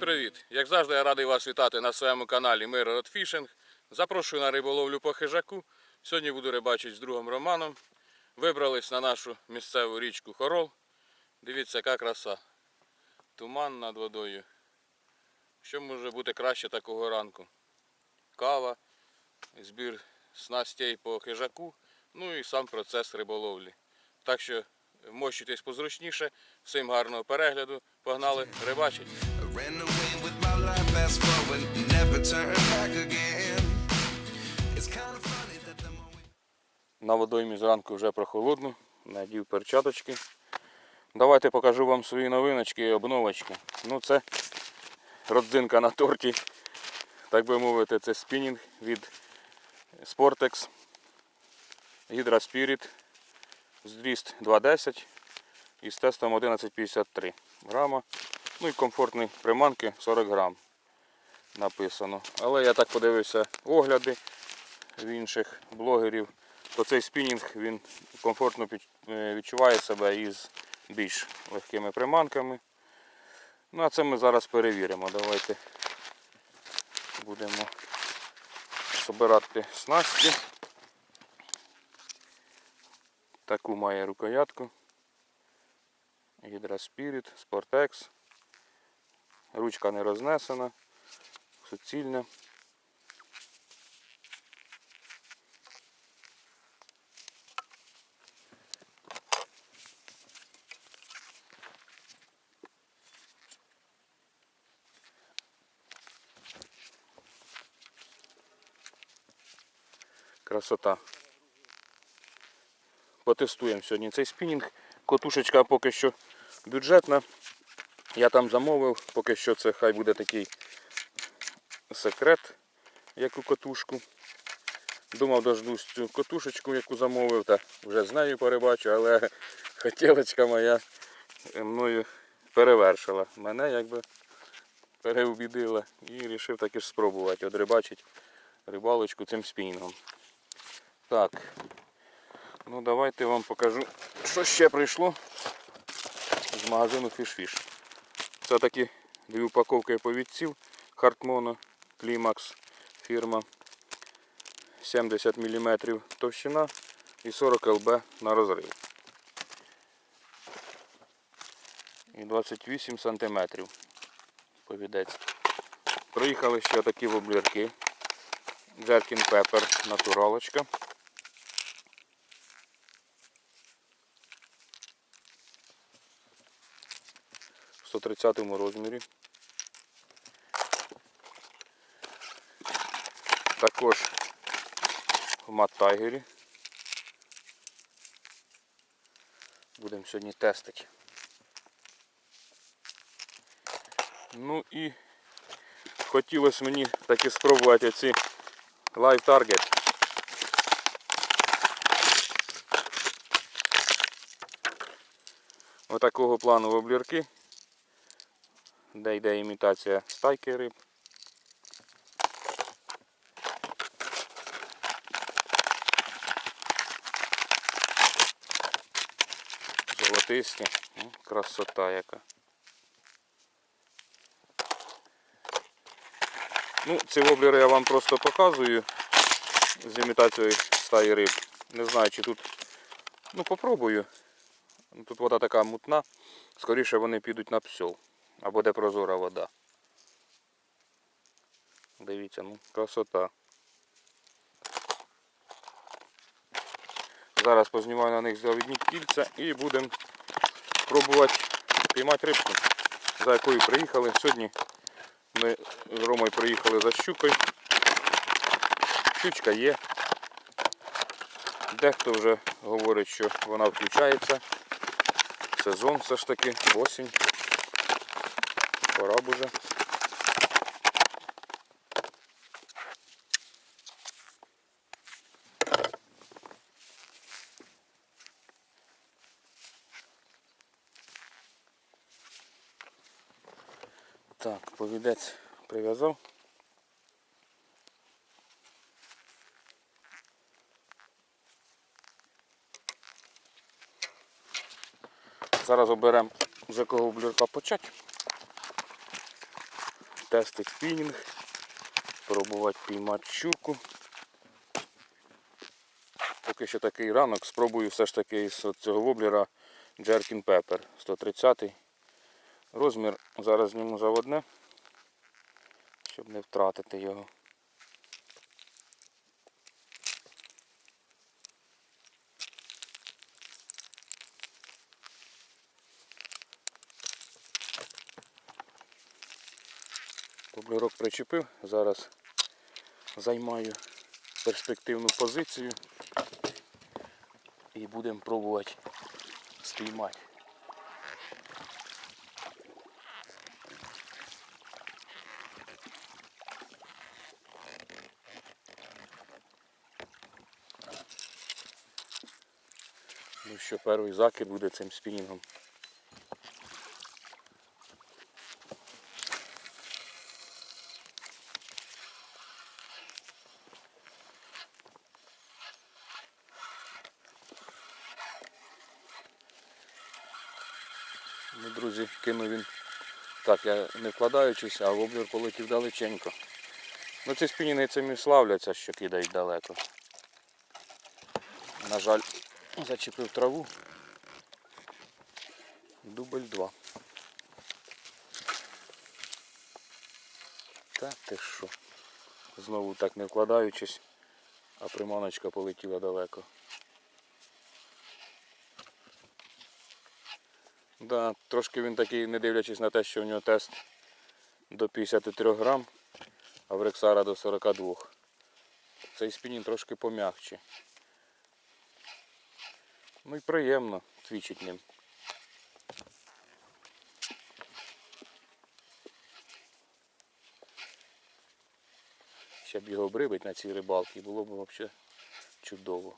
привіт! Як завжди, я радий вас вітати на своєму каналі Мир Фішинг. Запрошую на риболовлю по хижаку. Сьогодні буду рибачити з другом Романом. Вибрались на нашу місцеву річку Хорол. Дивіться, яка краса. Туман над водою. Що може бути краще такого ранку? Кава, збір снастей по хижаку, ну і сам процес риболовлі. Так що мощуйтесь позручніше. Всім гарного перегляду. Погнали рибачить. На водоймі зранку вже прохолодно, надів перчаточки. Давайте покажу вам свої новиночки і обновочки. Ну це родзинка на торті. Так би мовити, це спінінг від Sportex Hydra Spirit зріст 2.10 із тестом 11,53 грама. Ну і комфортні приманки 40 грам написано. Але я так подивився огляди в інших блогерів, то цей спінінг він комфортно е, відчуває себе із більш легкими приманками. Ну а це ми зараз перевіримо. Давайте будемо збирати снасті. Таку має рукоятку. Spirit, Sportex. Ручка не рознесена, суцільна. Красота. Потестуємо сьогодні цей спінінг. Котушечка поки що бюджетна. Я там замовив, поки що це хай буде такий секрет, як у котушку. Думав, дождусь цю котушечку, яку замовив, та вже з нею перебачу, але хотілочка моя мною перевершила. Мене якби переубідила і вирішив таки ж спробувати одрибачити рибалочку цим спінінгом. Так, ну давайте вам покажу, що ще прийшло з магазину Fish. Це такі дві упаковки повідців Хартмоно Клімакс фірма 70 мм товщина і 40 лб на розрив. І 28 см повідець. Приїхали ще такі воблірки. Джеркін Пепер натуралочка. 130 розмірі. Також в Мат Тайгері. Будемо сьогодні тестити. Ну і хотілося мені таки спробувати ці Live Target. Отакого плану воблірки, де йде імітація стайки риб. Золотисті, красота яка. Ну, ці воблери я вам просто показую з імітацією стаї риб. Не знаю, чи тут. Ну, попробую. Тут вода така мутна. Скоріше вони підуть на псьол. Або де прозора вода. Дивіться, ну, красота. Зараз познімаю на них завідні кільця і будемо пробувати піймати рибку, за якою приїхали. Сьогодні ми з Ромою приїхали за щукою. Щучка є. Дехто вже говорить, що вона включається. Сезон все ж таки, осінь. Пора б уже. Так, повідець прив'язав. Зараз оберемо з якого блюрка почати. Тестить спінінг, пробувати піймати щуку. Поки що такий ранок, спробую все ж таки із цього воблера Jerkin Pepper 130 Розмір зараз зніму заводне, щоб не втратити його. Воблерок причепив, зараз займаю перспективну позицію і будемо пробувати спіймати. Ну що, перший закид буде цим спінінгом. Ну, друзі, кинув він так, я не вкладаючись, а в воблер полетів далеченько. Ну ці спінінги цим славляться, що кидають далеко. На жаль, зачепив траву. Дубль 2. Та ти що? Знову так не вкладаючись, а приманочка полетіла далеко. Да, трошки він такий, не дивлячись на те, що у нього тест до 53 грам, а в Рексара до 42. Цей спінінг трошки пом'якче. Ну і приємно твічить ним. Ще б його обрибить на цій рибалці, було б взагалі чудово.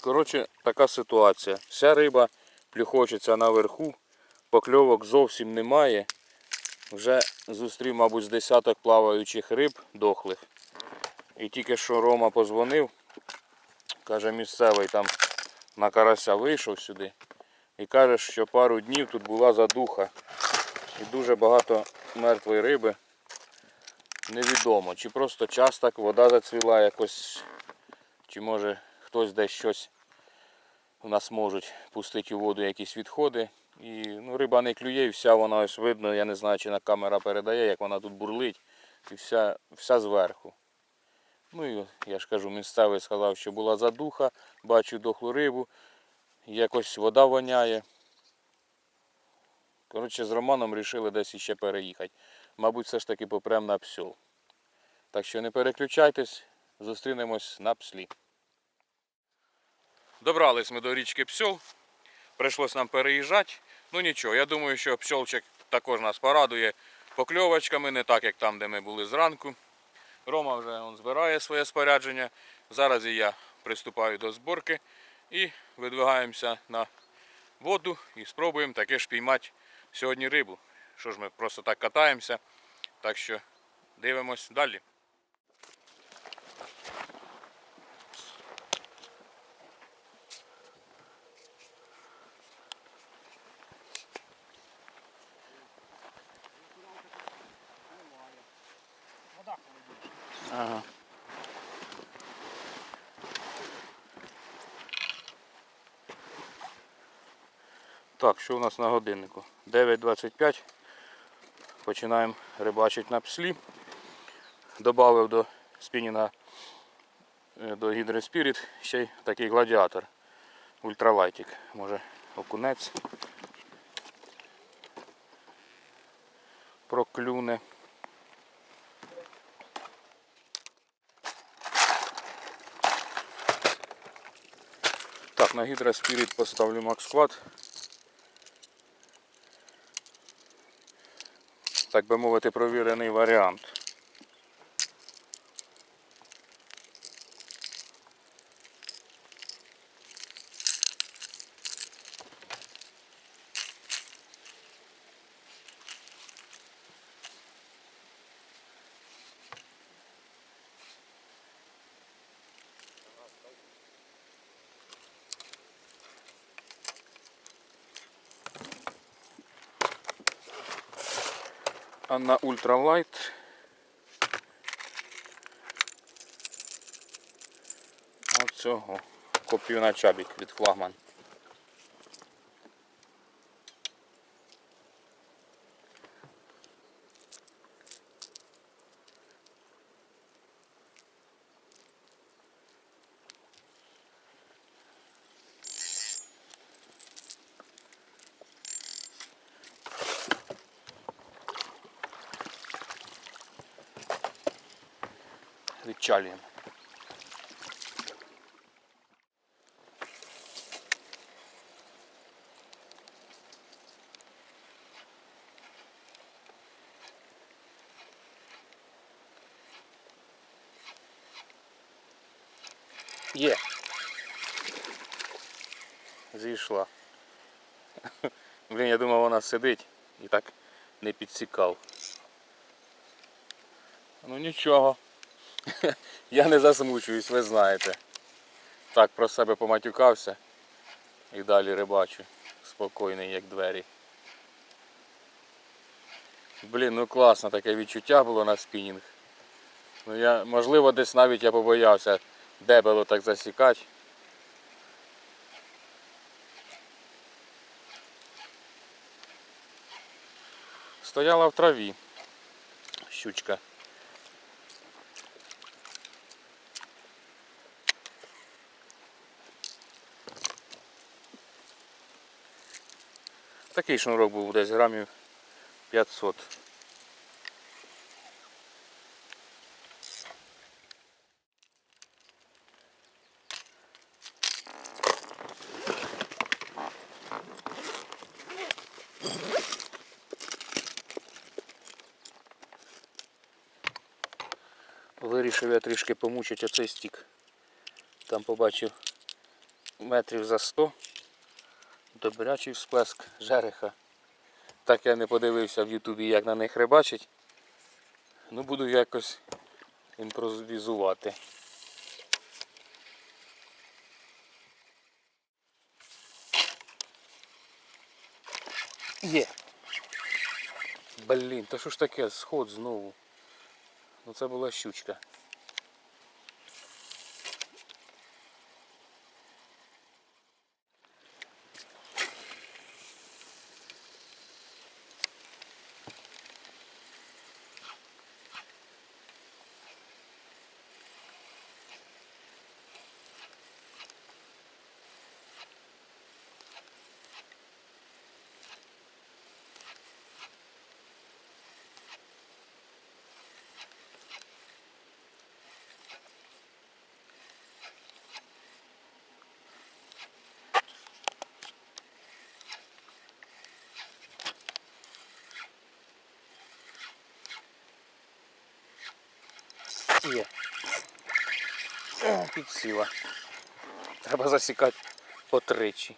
Коротше, така ситуація. Вся риба плюхочеться наверху, покльовок зовсім немає. Вже зустрів, мабуть, з десяток плаваючих риб дохлих. І тільки що Рома позвонив, каже, місцевий там на карася вийшов сюди. І каже, що пару днів тут була задуха. І дуже багато мертвої риби. Невідомо, чи просто час так вода зацвіла якось, чи може хтось десь щось у нас можуть пустити у воду якісь відходи. І ну, риба не клює, і вся вона ось видно, я не знаю, чи на камера передає, як вона тут бурлить. І вся, вся зверху. Ну і я ж кажу, місцевий сказав, що була задуха, бачу дохлу рибу, якось вода воняє. Коротше, з Романом вирішили десь іще переїхати. Мабуть, все ж таки попрем на псьол. Так що не переключайтесь, зустрінемось на пслі. Добрались ми до річки Псьол. Прийшлось нам переїжджати. Ну нічого, я думаю, що псьолчик також нас порадує покльовочками, не так як там, де ми були зранку. Рома вже он збирає своє спорядження. Зараз і я приступаю до зборки і видвигаємося на воду і спробуємо таки ж піймати сьогодні рибу. Що ж ми просто так катаємося. Так що дивимось далі. Так, що у нас на годиннику? 9.25. Починаємо рибачити на пслі. Добавив до спінінга е, до гідроспіріт ще й такий гладіатор. Ультралайтик. Може окунець. Проклюне. Так, на гідроспіріт поставлю Максквад. Так би мовити, провірений варіант. А на ультралайт оцього копію на чабік від флагман. Відчалюємо. Є. Зійшла. Блін, я думав, вона сидить і так не підсікав. Ну нічого. Я не засмучуюсь, ви знаєте. Так про себе поматюкався і далі рибачу. Спокійний, як двері. Блін, ну класно таке відчуття було на спінінг. Ну я, можливо, десь навіть я побоявся дебело так засікати. Стояла в траві щучка. Такий шнурок був десь грамів 500. Вирішив я трішки помучити оцей стік. Там побачив метрів за 100 добрячий всплеск жереха. Так я не подивився в Ютубі, як на них рибачить. Ну буду якось імпровізувати. Є. Блін, та що ж таке, сход знову. Ну це була щучка. Є. Підсіла. Треба засікати потричі.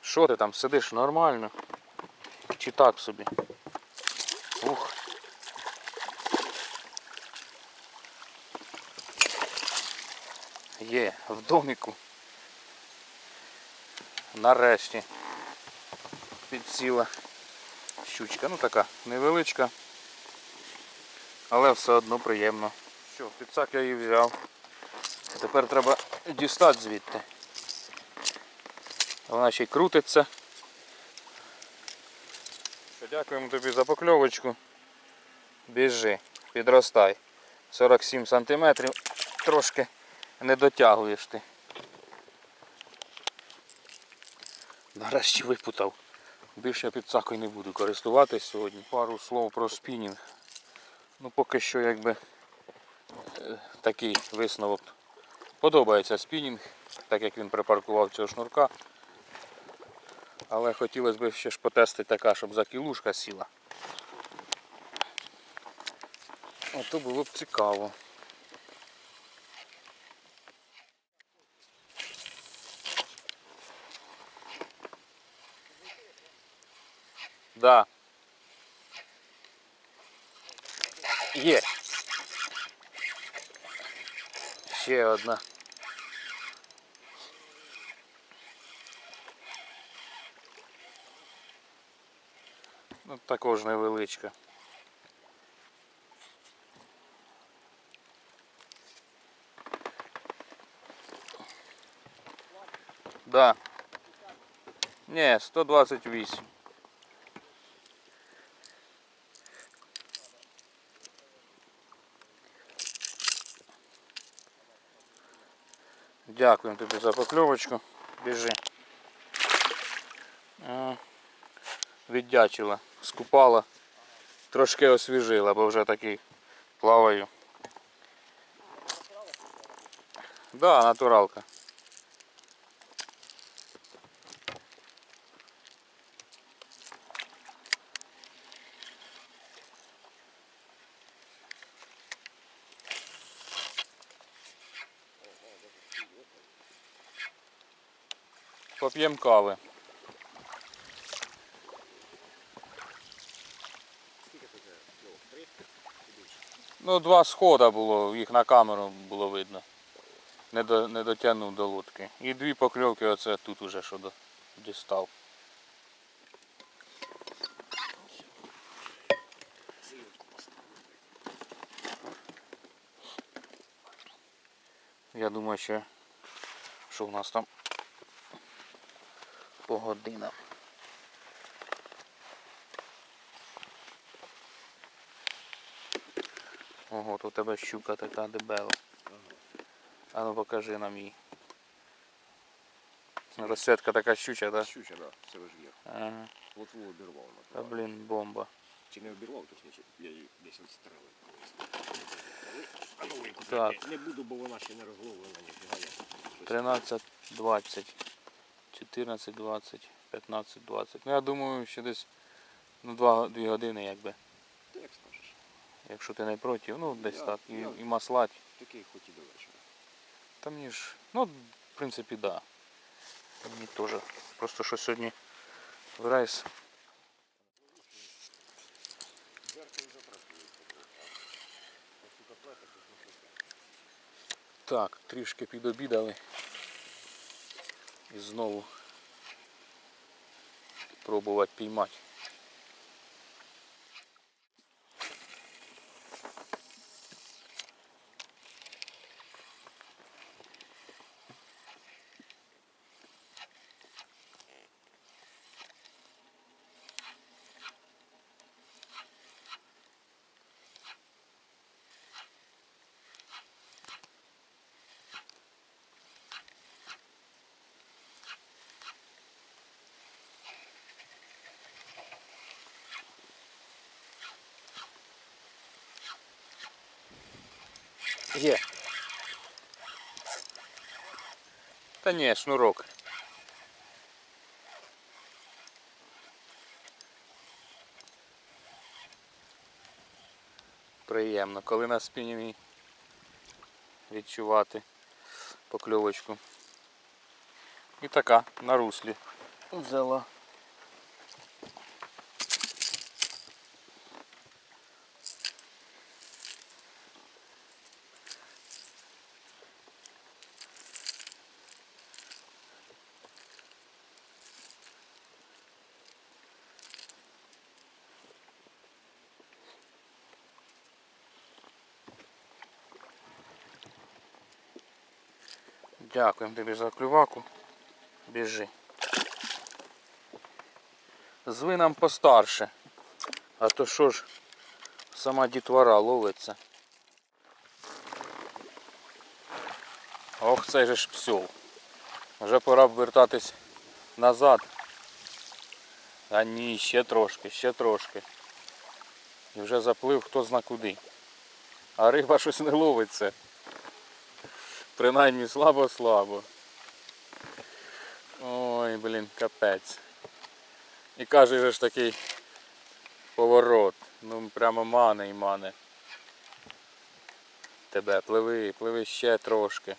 Що ти там сидиш нормально? Чи так собі? Ух. Є, в доміку. Нарешті. Підсіла щучка. Ну така невеличка але все одно приємно. Що, підсак я її взяв. Тепер треба дістати звідти. Вона ще й крутиться. Дякуємо тобі за покльовочку. Біжи, підростай. 47 сантиметрів. Трошки не дотягуєш ти. Нарешті випутав. Більше підсакою не буду користуватись сьогодні. Пару слов про спінінг. Ну поки що якби е, такий висновок. Подобається спінінг, так як він припаркував цього шнурка. Але хотілося б ще ж потестити така, щоб закілушка сіла. Ото було б цікаво. Да. Є. Ще одна. Ну, також невеличка. Да. Ні, 128. Дякуємо тобі за покльовочку. Біжи. Віддячила, скупала, трошки освіжила, бо вже такий плаваю. Да, натуралка. Поп'ємо кави. Ну, два схода було, їх на камеру було видно. Не, до, не дотягнув до лодки. І дві покльовки оце тут уже що до, дістав. Я думаю, що, що в нас там по годинам. Ого, тут у тебе щука така дебела. А ну покажи нам її. Розсвітка така щуча, так? Щуча, да, це ж є. Ага. Лотву обірвав. Та блін, бомба. Чи не обірвав, точніше, я її десь відстрелив колись. Так. не, буду, бо вона ще не розловлена, ніфіга я. Щось- 13, 20, 14, 20, 15, 20. Ну я думаю, ще десь ну, 2, 2 години якби. Ти як скажеш. Якщо ти не проти, ну десь Я- так. І, я- і маслать. Такий хоч і до вечора. Та мені ж, ну, в принципі, да. Мені теж. Просто що сьогодні в рейс. Так, трішки підобідали. І знову пробувати піймати. Є. Та ні, шнурок. Приємно, коли на спінінгі відчувати покльовочку. І така на руслі взяла. Дякуємо тобі за клюваку. Біжи. Зви нам постарше. А то що ж сама дітвора ловиться. Ох, цей же ж псьол. Вже пора б вертатись назад. А ні, ще трошки, ще трошки. І вже заплив хто зна куди. А риба щось не ловиться. Принаймні слабо-слабо. Ой, блін, капець. І каже же ж такий поворот. Ну прямо мане і мане. Тебе, пливи, пливи ще трошки.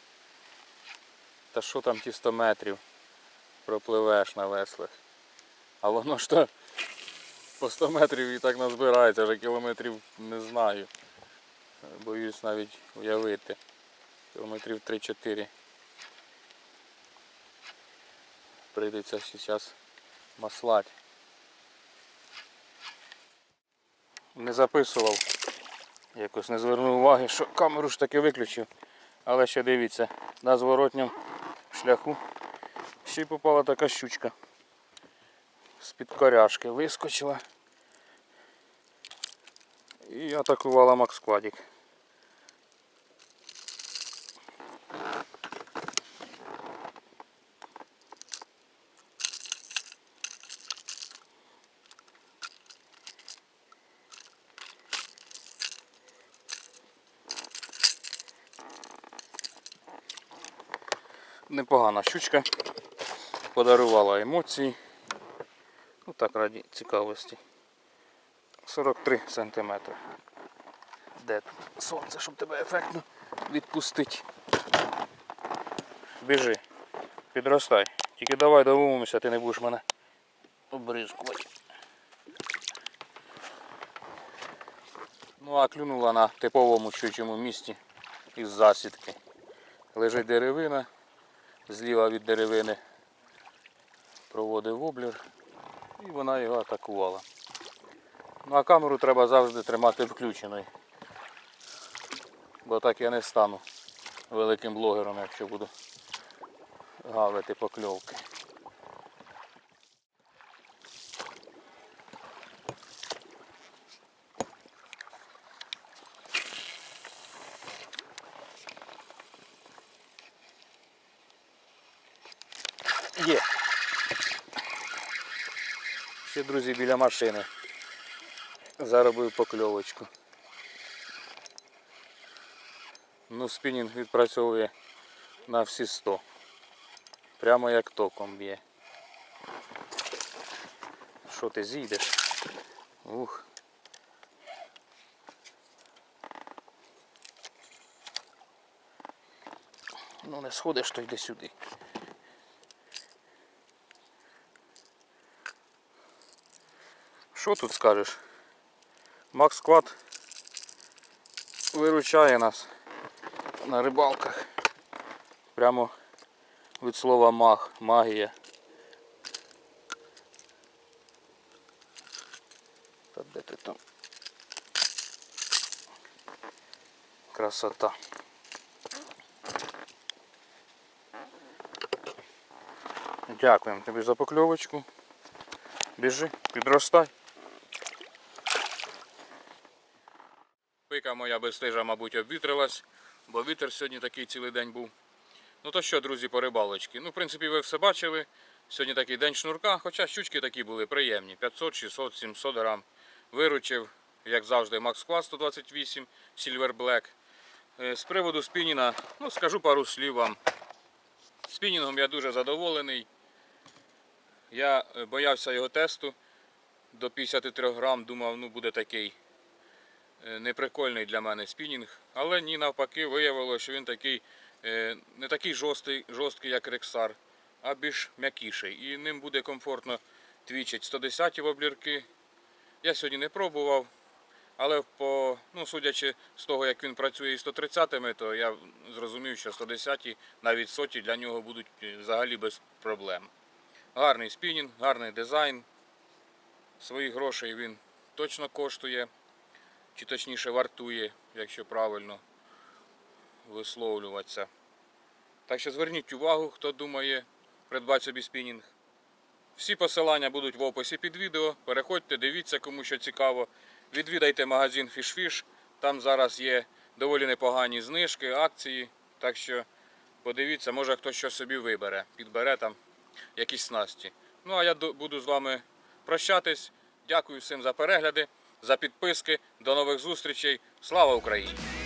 Та що там ті 100 метрів пропливеш на веслах. А воно ж то по 100 метрів і так назбирається, вже кілометрів не знаю. Боюсь навіть уявити. Кілометрів 3-4. Прийдеться зараз маслать. Не записував. Якось не звернув уваги, що камеру ж таки виключив. Але ще дивіться, на зворотньому шляху ще й попала така щучка. З-під коряшки вискочила. І атакувала Макскладік. Непогана щучка. Подарувала емоції. Ну так раді цікавості. 43 сантиметри. Де тут сонце, щоб тебе ефектно відпустити? Біжи, підростай. Тільки давай домовимося, ти не будеш мене обризкувати. Ну а клюнула на типовому щучому місці із засідки. Лежить деревина, зліва від деревини проводив воблер і вона його атакувала. Ну а камеру треба завжди тримати включеною. Бо так я не стану великим блогером, якщо буду гавити покльовки. Є. Ще, друзі, біля машини. Заробив покльовочку. Ну, спінінг відпрацьовує на всі 100. Прямо як током б'є. Що ти зійдеш? Ух. Ну не сходиш, то йди сюди. Що тут скажеш? Макс Склад виручає нас на рибалках. Прямо від слова маг, магія. Та де ти там? Красота. Дякуємо тобі за покльовочку. Біжи, підростай. Пика моя безстижа, мабуть, обвітрилась, бо вітер сьогодні такий цілий день був. Ну то що, друзі, по рибалочці? Ну, в принципі, ви все бачили. Сьогодні такий день шнурка, хоча щучки такі були приємні. 500, 600, 700 грам. Виручив, як завжди, Max Class 128 Silver Black. Е, З приводу спініна, ну скажу пару слів вам. Спінінгом я дуже задоволений. Я е, боявся його тесту до 53 грам, думав, ну буде такий неприкольний для мене спінінг. Але ні, навпаки, виявилося, що він такий е, не такий жорсткий, жорсткий, як Рексар, а більш м'якіший. І ним буде комфортно твічить 110 воблірки. Я сьогодні не пробував, але по, ну, судячи з того, як він працює із 130-ми, то я зрозумів, що 110-ті, навіть соті для нього будуть е, взагалі без проблем. Гарний спінінг, гарний дизайн. Своїх грошей він точно коштує, чи точніше вартує, якщо правильно висловлюватися. Так що зверніть увагу, хто думає придбати собі спінінг. Всі посилання будуть в описі під відео. Переходьте, дивіться, кому що цікаво. Відвідайте магазин FishFish. Там зараз є доволі непогані знижки, акції. Так що подивіться, може хтось щось собі вибере, підбере там якісь снасті. Ну а я буду з вами прощатись. Дякую всім за перегляди, за підписки. До нових зустрічей. Слава Україні!